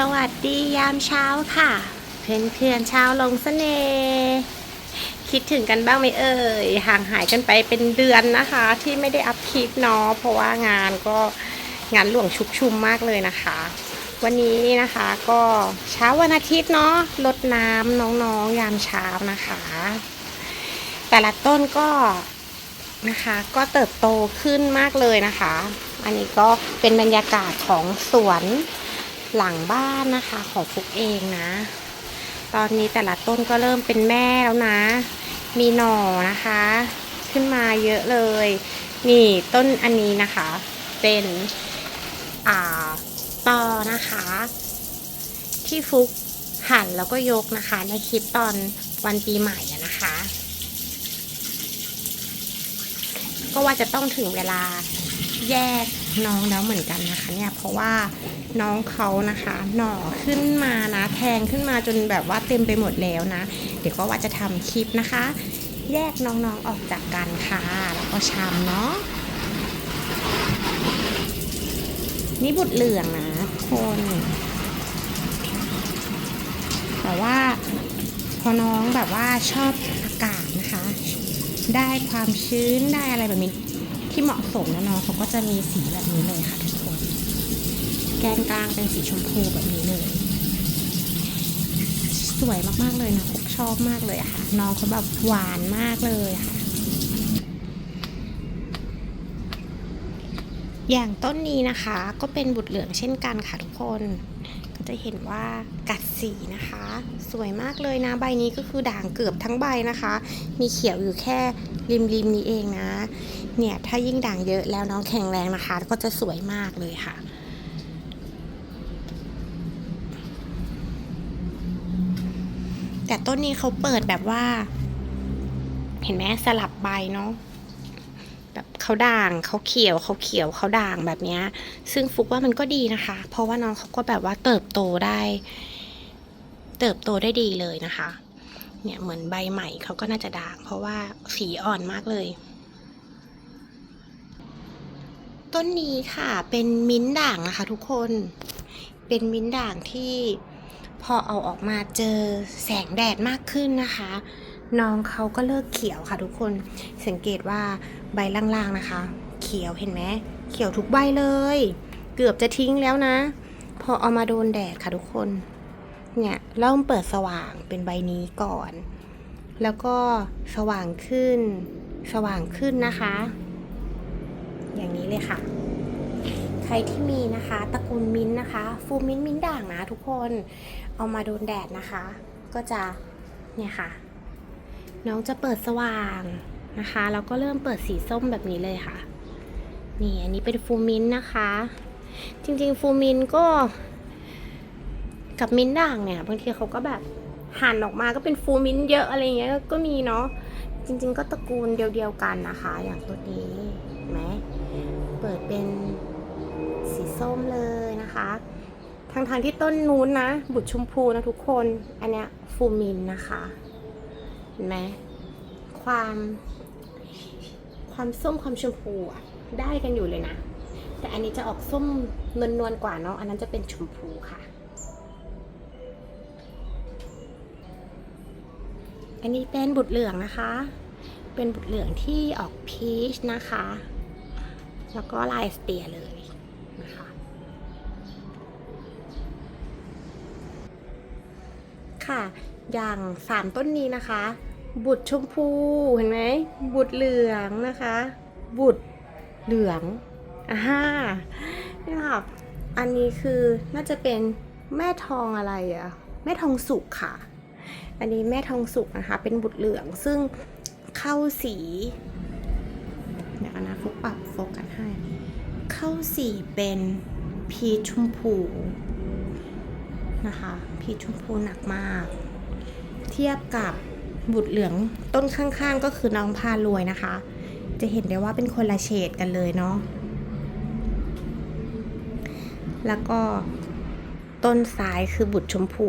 สวัสดียามเช้าค่ะ เพื่อนเพื่อนๆเช้าลงเสน่ห์คิดถึงกันบ้างไหมเอ่ยห่างหายกันไปเป็นเดือนนะคะ ที่ไม่ได้อัพคลิปเนาะเพราะว่างานก็งานหลวงชุกชุมมากเลยนะคะ วันนี้นะคะก็เช้าวันอาทิตย์เนาะรดน้ำน้องๆยามเช้านะคะ แต่ละต้นก็นะคะก็เติบโตขึ้นมากเลยนะคะ อันนี้ก็เป็นบรรยากาศของสวน หลังบ้านนะคะของฟุกเองนะ ตอนนี้แต่ละต้นก็เริ่มเป็นแม่แล้วนะ มีหน่อนะคะ ขึ้นมาเยอะเลย นี่ต้นอันนี้นะคะ เป็นอ่าตอนะคะ ที่ฟุกหั่นแล้วก็ยกนะคะ ในคลิปตอนวันปีใหม่นะคะ ก็ว่าจะต้องถึงเวลาแยก น้องแล้วเหมือนกันนะคะเนี่ยเพราะว่าน้องเขานะคะหน่อขึ้นมานะแทงขึ้นมาจนแบบว่าเต็มไปหมดแล้วนะ เดี๋ยวก็ว่าจะทำคลิปนะคะ แยกน้องๆออกจากกันค่ะ แล้วก็ชามเนาะนี่บุตรเหลืองนะทุกคนแต่ว่าพอน้องแบบว่าชอบอากาศนะคะ ได้ความชื้นได้อะไรแบบนี้ ที่เหมาะสมแล้วน้องเขาก็จะมีสีแบบนี้เลยค่ะทุกคน แกนกลางเป็นสีชมพูแบบนี้เลย สวยมากๆเลยนะพกชอบมากเลยค่ะ น้องเขาแบบหวานมากเลยค่ะอย่างต้นนี้นะคะก็เป็นบุตรเหลืองเช่นกันค่ะทุกคน ก็จะเห็นว่ากัดสีนะคะ สวยมากเลยนะใบนี้ก็คือด่างเกือบทั้งใบนะคะ มีเขียวอยู่แค่ริมริมๆนี้เองนะ เนี่ย ถ้ายิ่งด่างเยอะแล้วน้องแข็งแรงนะคะ ก็จะสวยมากเลยค่ะ แต่ต้นนี้เขาเปิดแบบว่า เห็นไหมสลับใบเนาะแบบเขาด่างเขาเขียวเขาเขียวเขาด่างแบบเนี้ยซึ่งฟุกว่ามันก็ดีนะคะ เพราะว่าน้องเขาก็แบบว่าเติบโตได้ เติบโตได้ดีเลยนะคะ เนี่ยเหมือนใบใหม่เขาก็น่าจะด่าง เพราะว่าสีอ่อนมากเลย ต้นนี้ค่ะเป็นมิ้นด่างนะคะทุกคน เป็นมิ้นด่างที่พอเอาออกมาเจอแสงแดดมากขึ้นนะคะ น้องเขาก็เลิกเขียวค่ะทุกคน สังเกตว่าใบล่างๆนะคะ เขียวเห็นไหมเขียวทุกใบเลย เกือบจะทิ้งแล้วนะ พอเอามาโดนแดดค่ะทุกคน เนี่ยเริ่มเปิดสว่างเป็นใบนี้ก่อน แล้วก็สว่างขึ้น สว่างขึ้นนะคะ อย่างนี้เลยค่ะ ใครที่มีนะคะตระกูลมิ้นนะคะ ฟูมิ้นมิ้นด่างนะทุกคนเอามาโดนแดดนะคะ ก็จะเนี่ยค่ะ น้องจะเปิดสว่างนะคะแล้วก็เริ่มเปิดสีส้มแบบนี้เลยค่ะ นี่อันนี้เป็นฟูมิ้นนะคะ จริงๆฟูมิ้นก็ กับมิ้นด่างเนี่ยบางทีเขาก็แบบหั่นออกมาก็เป็นฟูมิ้นเยอะอะไรเงี้ยก็มีเนาะจริงๆก็ตระกูลเดียวๆกันนะคะ อย่างตัวนี้ไหม ปิดเป็นสีส้มเลยนะคะ ทางทางที่ต้นนู้นนะ บุตรชมพูนะทุกคน อันเนี้ยฟูมินนะคะเห็นไหมความความส้มความชมพูอะได้กันอยู่เลยนะ แต่อันนี้จะออกส้มนวลๆกว่าเนาะอันนั้นจะเป็นชมพูค่ะ อันนี้เป็นบุตรเหลืองนะคะ เป็นบุตรเหลืองที่ออกพีชนะคะ แล้วก็ลายสเตียเลยนะคะค่ะ อย่างสามต้นนี้นะคะ บุตรชมพูเห็นไหมบุตรเหลืองนะคะ บุตรเหลืองอ่านี่ค่ะอันนี้คือน่าจะเป็นแม่ทองอะไรอะแม่ทองสุกค่ะ อันนี้แม่ทองสุกนะคะ เป็นบุตรเหลืองซึ่งเข้าสี เดี๋ยวก่อนนะฟุกปรับโฟกัส ให้เข้าสีเป็นพีชชมพูนะคะ พีชชมพูหนักมาก เทียบกับบุตรเหลืองต้นข้างๆ ก็คือน้องพารวยนะคะ จะเห็นได้ว่าเป็นคนละเฉดกันเลยเนาะแล้วก็ต้นซ้ายคือบุตรชมพู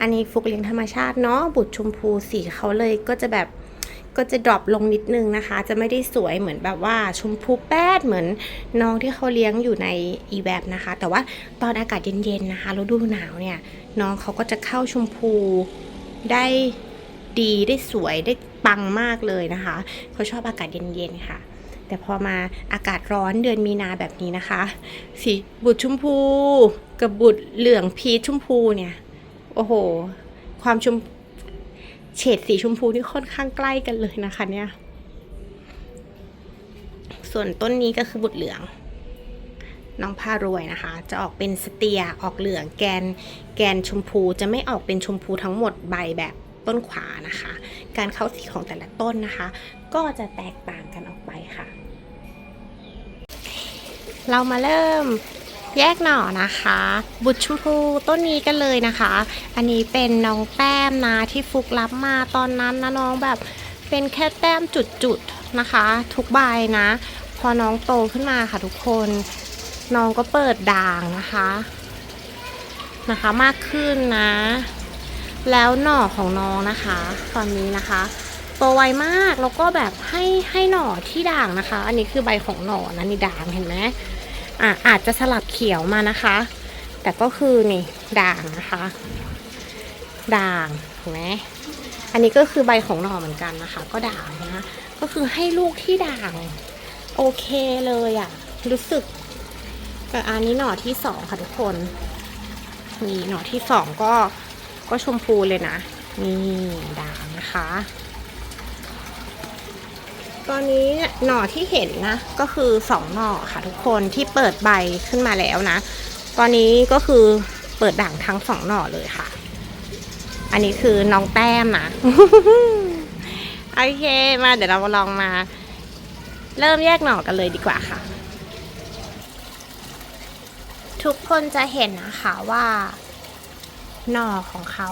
อันนี้ฟุกเลี้ยงธรรมชาติเนาะบุตรชมพูสีเขาเลยก็จะแบบ ก็จะดรอปลงนิดนึงนะคะ จะไม่ได้สวยเหมือนแบบว่าชมพูแป๊ดเหมือนน้องที่เขาเลี้ยงอยู่ในอีแบบนะคะ แต่ว่าตอนอากาศเย็นๆนะคะฤดูหนาวเนี่ยน้องเขาก็จะเข้าชมพูได้ดีได้สวยได้ปังมากเลยนะคะ เขาชอบอากาศเย็นๆค่ะ แต่พอมาอากาศร้อนเดือนมีนาแบบนี้นะคะ สีบุตรชมพู กับบุตรเหลืองพีชชมพูเนี่ย โอ้โห ความชม เฉดสีชมพูที่ค่อนข้างใกล้กันเลยนะคะเนี่ย ส่วนต้นนี้ก็คือบุตรเหลือง น้องพารวยนะคะ จะออกเป็นสเตียออกเหลืองแกน แกนชมพูจะไม่ออกเป็นชมพูทั้งหมดใบแบบต้นขวานะคะ การเข้าสีของแต่ละต้นนะคะ ก็จะแตกต่างกันออกไปค่ะ เรามาเริ่ม แยกหน่อนะคะ บุตรชมพูต้นนี้กันเลยนะคะ อันนี้เป็นน้องแต้มนะที่ฟุกรับมาตอนนั้นนะน้องแบบเป็นแค่แต้มจุดๆนะคะ ทุกใบนะ พอน้องโตขึ้นมาค่ะทุกคนน้องก็เปิดด่างนะคะนะคะมากขึ้นนะ แล้วหน่อของน้องนะคะ ตอนนี้นะคะโตไวมากแล้วก็แบบให้ให้หน่อที่ด่างนะคะ อันนี้คือใบของหน่อนะนี่ด่างเห็นไหม อะอาจจะสลับเขียวมานะคะ แต่ก็คือนี่ด่างนะคะ ด่างเห็นไหมอันนี้ก็คือใบของหน่อเหมือนกันนะคะ ก็ด่างนะก็คือให้ลูกที่ด่าง โอเคเลยอะ่ะ รู้สึกแต่อันนี้หน่อที่สองค่ะทุกคนนี่หน่อที่สองก็ก็ชมพูเลยนะ นี่ด่างนะคะ ตอนนี้หน่อที่เห็นนะ ก็คือสองหน่อค่ะทุกคนที่เปิดใบขึ้นมาแล้วนะ ตอนนี้ก็คือเปิดด่างทั้งสองหน่อเลยค่ะ อันนี้คือน้องแต้มนะโอเคมาเดี๋ยวเราลองมา เริ่มแยกหน่อกันเลยดีกว่าค่ะ ทุกคนจะเห็นนะคะว่า หน่อของเขา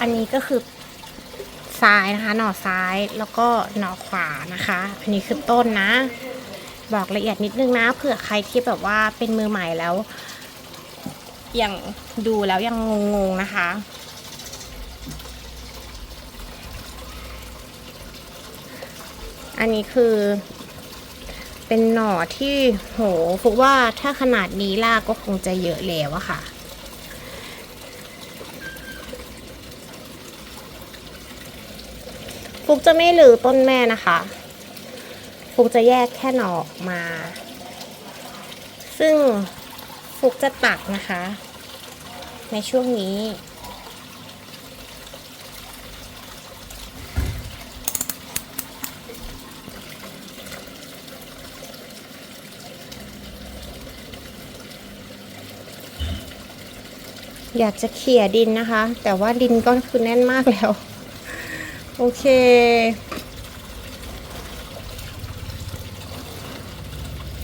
อันนี้ก็คือ ซ้ายนะคะ หน่อซ้ายแล้วก็หน่อขวานะคะ อันนี้คือต้นนะ บอกละเอียดนิดนึงนะเผื่อใครที่แบบว่าเป็นมือใหม่แล้วยังดูแล้วยังงงๆนะคะอันนี้คือเป็นหน่อที่โหฟุกว่าถ้าขนาดนี้ลากก็คงจะเยอะแล้วอะค่ะ ฟุกจะไม่หลือต้นแม่นะคะ ฟุกจะแยกแค่หน่อออกมา ซึ่งฟุกจะตักนะคะ ในช่วงนี้ อยากจะเขี่ยดินนะคะ แต่ว่าดินก็คือแน่นมากแล้ว โอเค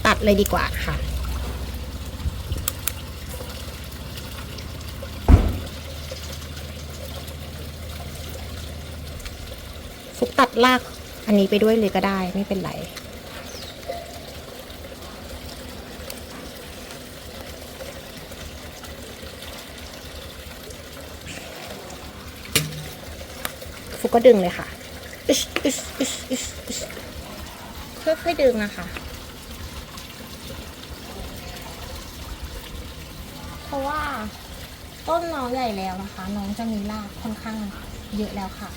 ตัดเลยดีกว่าค่ะ ฟุกตัดลากอันนี้ไปด้วยเลยก็ได้ไม่เป็นไร ฟุกก็ดึงเลยค่ะอึชอึชอึชอึชอึชค่อยๆดึงนะคะเพราะว่าต้นน้องใหญ่แล้วนะคะ น้องจะมีรากค่อนข้างเยอะแล้วค่ะ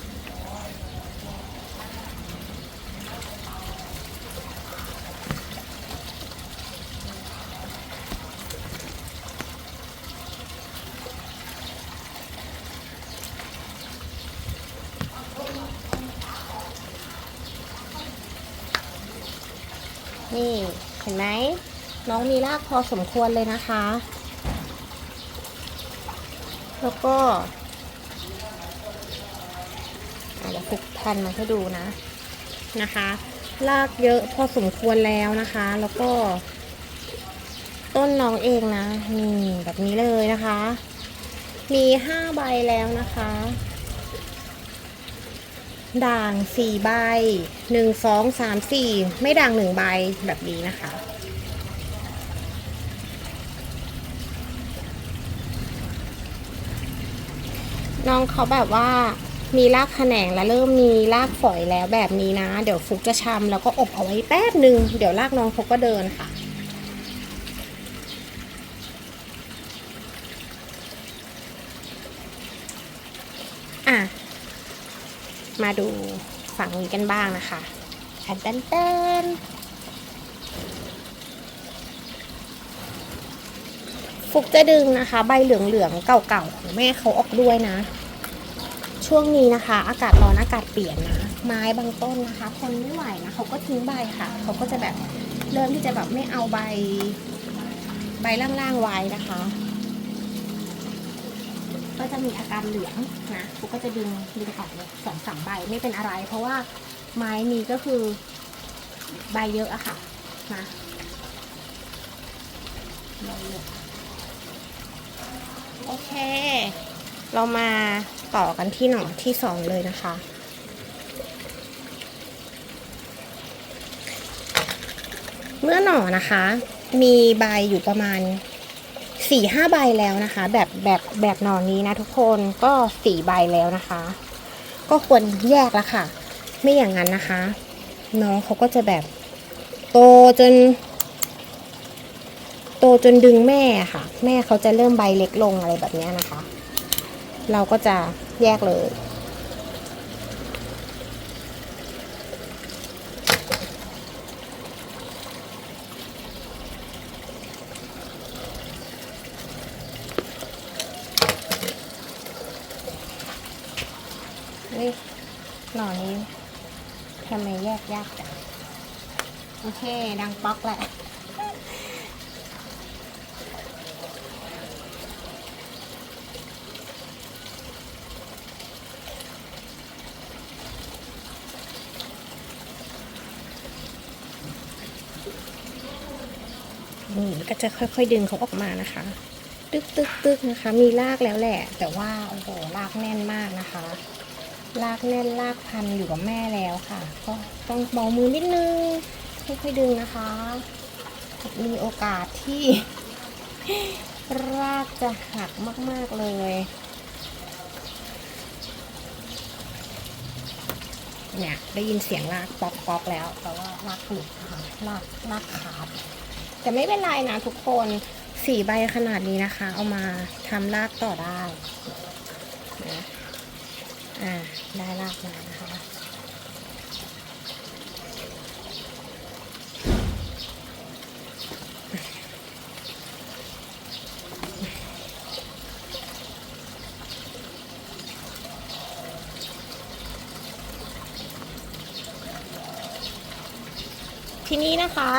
นี่เห็นไหมน้อง มีรากพอสมควรเลยนะคะ แล้วก็อะเดี๋ยวฟุกพันมาให้ดูนะนะคะรากเยอะพอสมควรแล้วนะคะ แล้วก็ ต้นน้องเองนะนี่แบบนี้เลยนะคะ มีห้าใบแล้วนะคะ ด่างสี่ใบหนึ่งสองสามสี่ไม่ด่างหนึ่งใบแบบนี้นะคะ น้องเขาแบบว่ามีรากแขนงและเริ่มมีรากฝอยแล้วแบบนี้นะ เดี๋ยวฟุกจะชำแล้วก็อบเอาไว้แป๊บหนึ่งเดี๋ยวรากน้องเขาก็เดินค่ะ อะ มาดูฝั่งนี้กันบ้างนะคะแอนเต้นเต้น ฟุกจะดึงนะคะ ใบเหลืองๆเก่าๆของแม่เขาออกด้วยนะ ช่วงนี้นะคะ อากาศร้อนอากาศเปลี่ยนนะ ไม้บางต้นนะคะทนไม่ไหวนะเขาก็ทิ้งใบค่ะ เขาก็จะแบบเริ่มที่จะแบบไม่เอาใบ ใบล่างๆไว้นะคะ ก็จะมีอาการเหลืองนะฟุกก็จะดึงดึงออกเลยสองสามใบไม่เป็นอะไร เพราะว่าไม้นี้ก็คือใบเยอะอะค่ะนะใบเยอะ โอเค เรามาต่อกันที่หน่อที่สองเลยนะคะ เมื่อหน่อนะคะ มีใบอยู่ประมาณสี่ห้าใบแล้วนะคะ แบบแบบแบบหน่อนี้นะทุกคนก็สี่ใบแล้วนะคะ ก็ควรแยกแล้วค่ะ ไม่อย่างนั้นนะคะ น้องเขาก็จะแบบโตจน โตจนดึงแม่ค่ะ แม่เขาจะเริ่มใบเล็กลงอะไรแบบนี้นะคะ เราก็จะแยกเลยเฮ้ยหน่อนี้ทำไมแยกยากจังโอเค ดังป๊อกแหละ นี่ก็จะค่อยๆดึงเขาออกมานะคะ ตึกตึกตึกนะคะ มีรากแล้วแหละ แต่ว่าโอ้โหรากแน่นมากนะคะรากแน่นรากพันอยู่กับแม่แล้วค่ะ ก็ต้องเบามือนิดนึงค่อยๆดึงนะคะ มีโอกาสที่รากจะหักมากๆเลย เนี่ยได้ยินเสียงรากป๊อกป๊อกแล้ว แต่ว่ารากหลุดนะคะรากรากขาด แต่ไม่เป็นไรนะทุกคนสี่ใบขนาดนี้นะคะ เอามาทำรากต่อได้นะอ่าได้รากมานะคะทีนี้นะคะ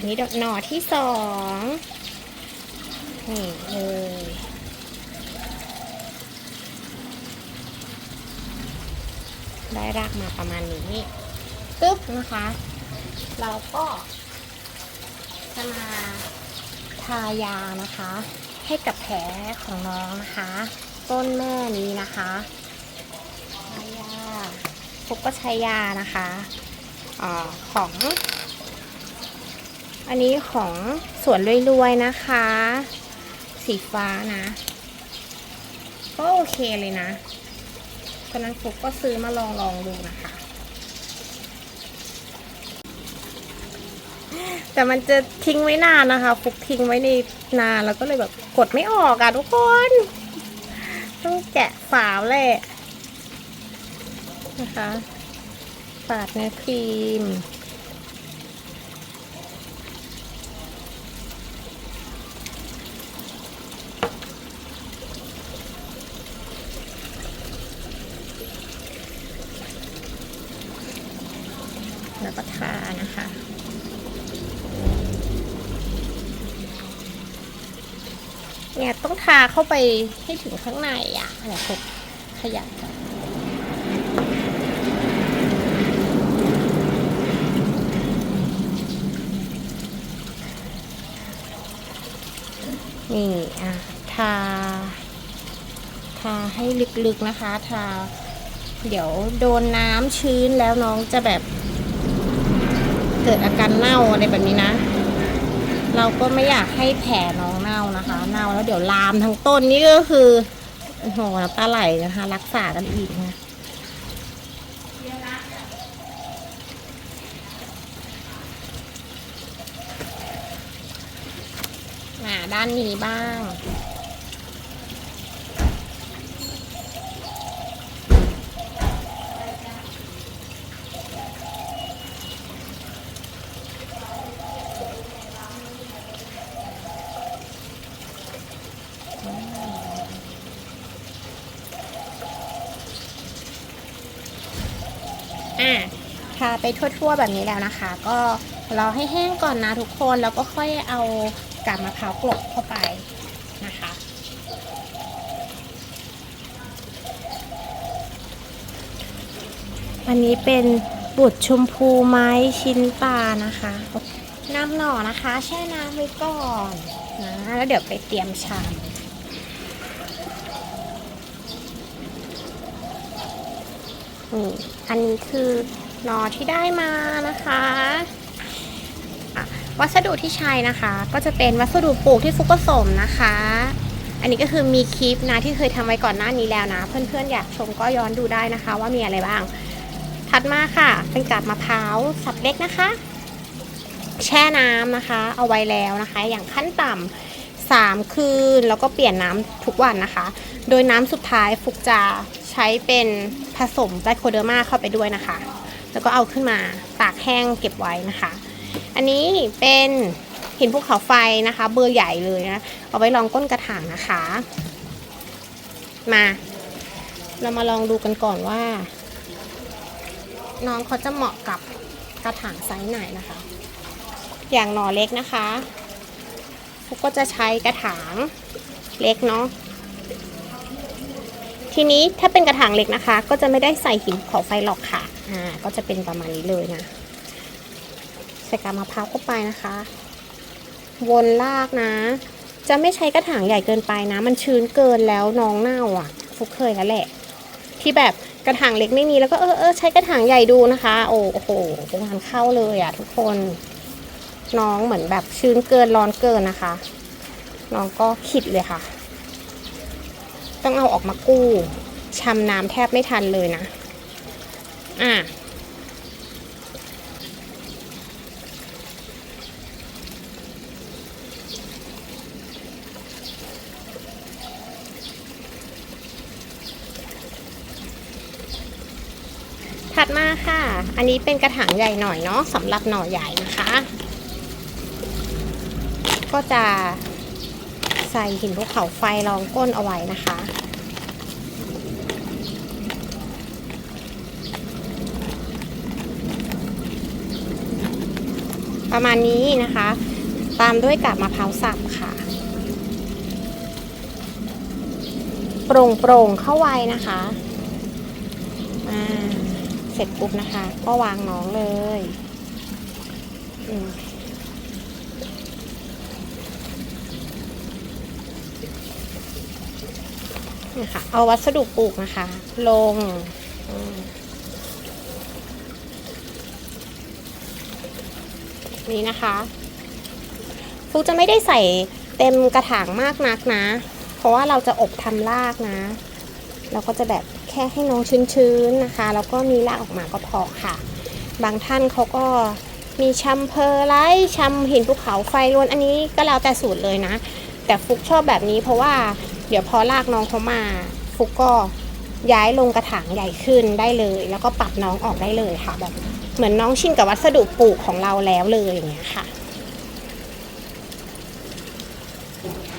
อันนี้ดอกหน่อที่สองนี่เลยได้รากมาประมาณนี้ปึ๊บนะคะ เราก็จะมาทายานะคะ ให้กับแผลของน้องนะคะ ต้นแม่นี้นะคะทายาฟุกก็ใช้ยานะคะอาของ อันนี้ของสวนรวยๆนะคะ สีฟ้านะก็โอเคเลยนะตอนนั้นฟุกก็ซื้อมาลองลองดูนะคะ แต่มันจะทิ้งไว้นานนะคะ ฟุกทิ้งไว้ในนานแล้วก็เลยแบบกดไม่ออกอะทุกคน ต้องแกะฝาแหละนะคะ ปาดเนื้อครีม แล้วก็ทานะคะี่ยต้องทาเข้าไปให้ถึงข้างในอะเดี๋ยวขยับนี่อะทา ทาให้ลึกๆนะคะ ทา เดี๋ยวโดนน้ำชื้นแล้วน้องจะแบบ เกิดอาการเน่าอะไรแบบนี้นะ เราก็ไม่อยากให้แผลน้องานะคะ เน่าแล้วเดี๋ยวลามทั้งต้นนี่ก็คือโอ้โหน้ำตาไหลนะคะ รักษากันอีกนะมาด้านนี้บ้าง อะ ทาไปทั่วๆแบบนี้แล้วนะคะ ก็รอให้แห้งก่อนนะทุกคนแล้วก็ค่อยเอากาบมะพร้าวกลบเข้าไปนะคะอันนี้เป็นบุตรชมพูไม้ชิ้นปลานะคะน้ำหน่อนะคะ แช่น้ำไว้ก่อนนะแล้วเดี๋ยวไปเตรียมชามนี่อันนี้คือ หนอที่ได้มานะคะะวัสดุที่ใช้นะคะ ก็จะเป็นวัสดุปลูกที่ฟุกผสมนะคะ อันนี้ก็คือมีคลิปนะที่เคยทำไว้ก่อนหน้านี้แล้วนะ เพื่อนๆอยากชมก็ย้อนดูได้นะคะ ว่ามีอะไรบ้าง ถัดมาค่ะ เป็นกาบมะพร้าวสับเล็กนะคะ แช่น้ำนะคะ เอาไว้แล้วนะคะ อย่างขั้นต่ำสามคืน แล้วก็เปลี่ยนน้ำทุกวันนะคะ โดยน้ำสุดท้ายฟุกจะใช้เป็นผสมไบโคเดอร์มาเข้าไปด้วยนะคะ แล้วก็เอาขึ้นมาตากแห้งเก็บไว้นะคะ อันนี้เป็นหินภูเขาไฟนะคะ เบอร์ใหญ่เลยนะ เอาไว้รองก้นกระถางนะคะ มา เรามาลองดูกันก่อนว่า น้องเขาจะเหมาะกับกระถางไซส์ไหนนะคะ อย่างหน่อเล็กนะคะฟุกก็จะใช้กระถางเล็กเนาะ ทีนี้ถ้าเป็นกระถางเล็กนะคะ ก็จะไม่ได้ใส่หินภูเขาไฟหรอกค่ะ อ่าก็จะเป็นประมาณนี้เลยนะใส่กาบมะพร้าวเข้าไปนะคะ วนลากนะ จะไม่ใช้กระถางใหญ่เกินไปนะ มันชื้นเกินแล้วน้องเน่าอะฟุกเคยแล้วแหละ ที่แบบกระถางเล็กไม่มีแล้วก็เออเออใช้กระถางใหญ่ดูนะคะ โอ้โหงานเข้าเลยอะทุกคนน้องเหมือนแบบชื้นเกินร้อนเกินนะคะ น้องก็ขิดเลยค่ะ ต้องเอาออกมากู้ชำน้ำแทบไม่ทันเลยนะ อะถัดมาค่ะ อันนี้เป็นกระถางใหญ่หน่อยเนาะสำหรับหน่อใหญ่นะคะ ก็จะใส่หินภูเขาไฟรองก้นเอาไว้นะคะ ประมาณนี้นะคะ ตามด้วยกาบมะพร้าวสับค่ะโปร่งโปร่งเข้าไว้นะคะอ่าเสร็จปุ๊บนะคะ ก็วางน้องเลยนี่ค่ะ เอาวัสดุปลูกนะคะ ลงอืม นี่นะคะฟุกจะไม่ได้ใส่เต็มกระถางมากนักนะ เพราะว่าเราจะอบทำรากนะ เราก็จะแบบแค่ให้น้องชื้นๆนะคะ แล้วก็มีรากออกมาก็พอค่ะ บางท่านเขาก็มีชัมเพอร์ไลท์ชัมหินภูเขาไฟล้วนอันนี้ก็แล้วแต่สูตรเลยนะ แต่ฟุกชอบแบบนี้เพราะว่าเดี๋ยวพอรากน้องเขามาฟุกก็ย้ายลงกระถางใหญ่ขึ้นได้เลย แล้วก็ปรับน้องออกได้เลยค่ะแบบ เหมือนน้องชินกับวัสดุปลูกของเราแล้วเลยอย่างเงี้ยค่ะ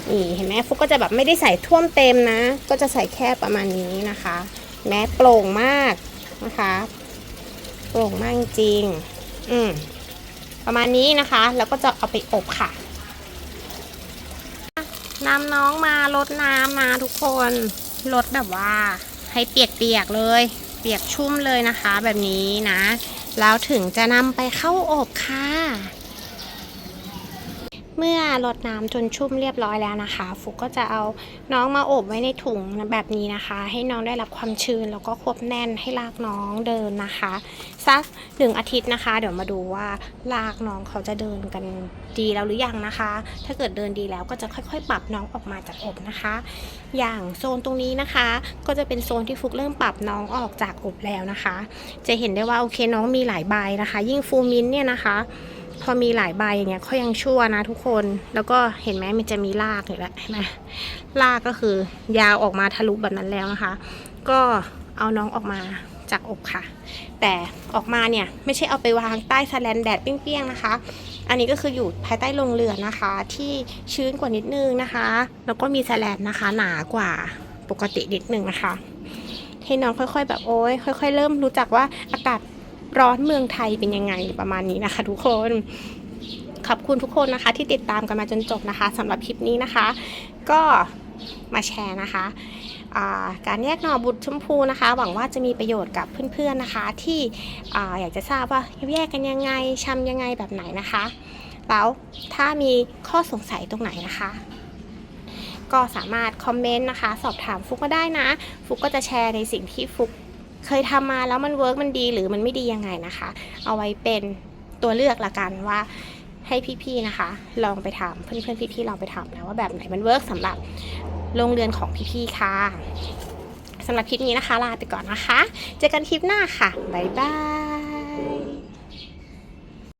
นี่เห็นไหมฟุกก็จะแบบไม่ได้ใส่ท่วมเต็มนะ ก็จะใส่แค่ประมาณนี้นะคะ แม้โปร่งมากนะคะ โปร่งมากจริง อืมประมาณนี้นะคะ แล้วก็จะเอาไปอบค่ะนำน้องมาลดน้ำนะทุกคนลดแบบว่า ให้เปียกๆเลย เปียกชุ่มเลยนะคะ แบบนี้นะ แล้วถึงจะนำไปเข้าอบค่ะ เมื่อรดน้ำจนชุ่มเรียบร้อยแล้วนะคะ ฟุกก็จะเอาน้องมาอบไว้ในถุงแบบนี้นะคะ ให้น้องได้รับความชื้นแล้วก็ควบแน่นให้ลากน้องเดินนะคะ สักหนึ่งอาทิตย์นะคะ เดี๋ยวมาดูว่าลากน้องเขาจะเดินกันดีแล้วหรือยังนะคะ ถ้าเกิดเดินดีแล้วก็จะค่อยๆ ปรับน้องออกมาจากอบนะคะ อย่างโซนตรงนี้นะคะ ก็จะเป็นโซนที่ฟุกเริ่มปรับน้องออกจากอบแล้วนะคะ จะเห็นได้ว่าโอเคน้องมีหลายใบนะคะ ยิ่งฟูมินเนี่ยนะคะ พอมีหลายใบอย่างเงี้ยเขายังชั่วนะทุกคน แล้วก็เห็นไหมมันจะมีรากอยู่แล้วเห็นไหมรากก็คือยาวออกมาทะลุแบบนั้นแล้วนะคะ ก็เอาน้องออกมาจากอกค่ะ แต่ออกมาเนี่ยไม่ใช่เอาไปวางใต้สแลนแดดเปรี้ยงๆนะคะ อันนี้ก็คืออยู่ภายใต้โรงเรือนนะคะ ที่ชื้นกว่านิดนึงนะคะ แล้วก็มีสแลนนะคะ หนากว่าปกตินิดนึงนะคะ ให้น้องค่อยๆ แบบโอ้ยค่อย ๆ เริ่มรู้จักว่าอากาศ ร้อนเมืองไทยเป็นยังไงประมาณนี้นะคะ ทุกคนขอบคุณทุกคนนะคะ ที่ติดตามกันมาจนจบนะคะสำหรับคลิปนี้นะคะ ก็มาแชร์นะคะการแยกหน่อบุตรชมพูนะคะ หวังว่าจะมีประโยชน์กับเพื่อนๆนะคะ ที่ออยากจะทราบว่าแยกกันยังไงชำยังไงแบบไหนนะคะ แล้วถ้ามีข้อสงสัยตรงไหนนะคะ ก็สามารถคอมเมนต์นะคะ สอบถามฟุกมาได้นะ ฟุกก็จะแชร์ในสิ่งที่ฟุก เคยทำมาแล้วมันเวิร์กมันดีหรือมันไม่ดียังไงนะคะ เอาไว้เป็นตัวเลือกละกันว่าให้พี่ๆนะคะ ลองไปทำเพื่อนๆพี่ๆลองไปทำนะวว่าแบบไหนมันเวิร์กสำหรับโรงเรือนของพี่ๆค่ะสำหรับคลิปนี้นะคะ ลาไปก่อนนะคะ เจอกันคลิปหน้าค่ะ บ๊ายบาย